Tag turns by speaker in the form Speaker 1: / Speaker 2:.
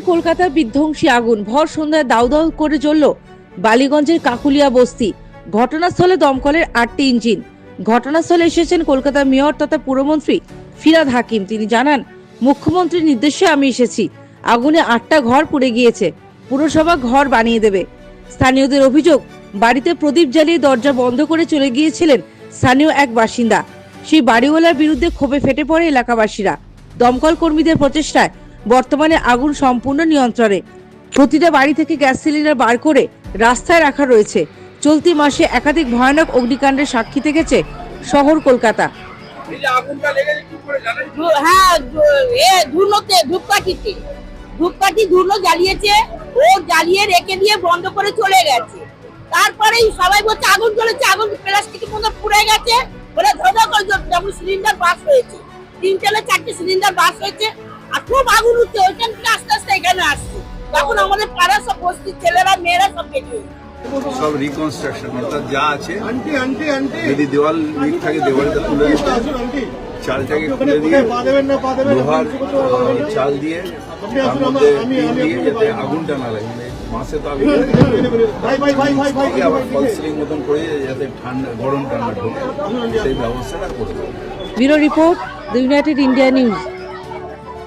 Speaker 1: কলকাতার বিধ্বংসী আগুন। ভর সন্ধ্যায় দাউ দাউ করে জ্বলল বালিগঞ্জের কাকুলিয়া বস্তি। ঘটনাস্থলে দমকলের আটটি ইঞ্জিন। ঘটনাস্থলে এসেছেন কলকাতার মেয়র তথা পুরমন্ত্রী ফিরাদ হাকিম। তিনি জানান, মুখ্যমন্ত্রীর নির্দেশে আমি এসেছি। আগুনে আটটা ঘর পুড়ে গিয়েছে। পুরসভা ঘর বানিয়ে দেবে। স্থানীয়দের অভিযোগ, বাড়িতে প্রদীপ জ্বালিয়ে দরজা বন্ধ করে চলে গিয়েছিলেন স্থানীয় এক বাসিন্দা। সেই বাড়িওয়ালার বিরুদ্ধে ক্ষোভে ফেটে পড়ে এলাকাবাসীরা। দমকল কর্মীদের প্রচেষ্টায় বর্তমানে আগুন সম্পূর্ণ নিয়ন্ত্রণে। প্রতিটা বাড়ি থেকে গ্যাস সিলিন্ডার বার করে রাস্তায় রাখা রয়েছে। চলতি মাসে একাধিক ভয়ানক অগ্নিকাণ্ডের সাক্ষী থেকেছে শহর কলকাতা।
Speaker 2: এই যে আগুনটা লেগেছে কি করে জানেন?
Speaker 3: ধু- হ্যাঁ এ ধুনোতে ধূপকাঠিতে। ধূপকাঠি ধুনো জ্বালিয়েছে ও জ্বালিয়ে রেখে দিয়ে বন্ধ করে চলে গেছে। তারপরে সবাই বলছে আগুন জ্বলেছে আগুন প্লাস্টিকের পুড়ে গেছে। বলে করে সিলিন্ডার বাস হয়েছে। তিনটে না চারটে সিলিন্ডার বাস হয়েছে। আর খুব আগুন উঠছে ওইখান থেকে আস্তে আস্তে এখানে আসছে। তখন আমাদের পাড়ার সব বস্তির ছেলেরা মেয়েরা সব বেরিয়ে
Speaker 4: সব রিকনস্ট্রাকশন অর্থাৎ যা আছে যদি দেওয়াল উইক থাকে দেওয়ালটা তুলে দিতে চালটাকে খুলে দিয়ে
Speaker 5: পা দেবেন না পা দেবেন
Speaker 4: লোহার
Speaker 5: না।
Speaker 4: চাল দিয়ে তার মধ্যে দিয়ে যাতে আগুনটা না লাগে। মাসে তো আগুন
Speaker 5: ভাই ভাই ভাই
Speaker 4: আবার ফল সিলিং মতন করে যাতে ঠান্ডা গরম ঠান্ডা ঢোকে। সেই ব্যবস্থাটা করতে
Speaker 1: bureau report the United India news.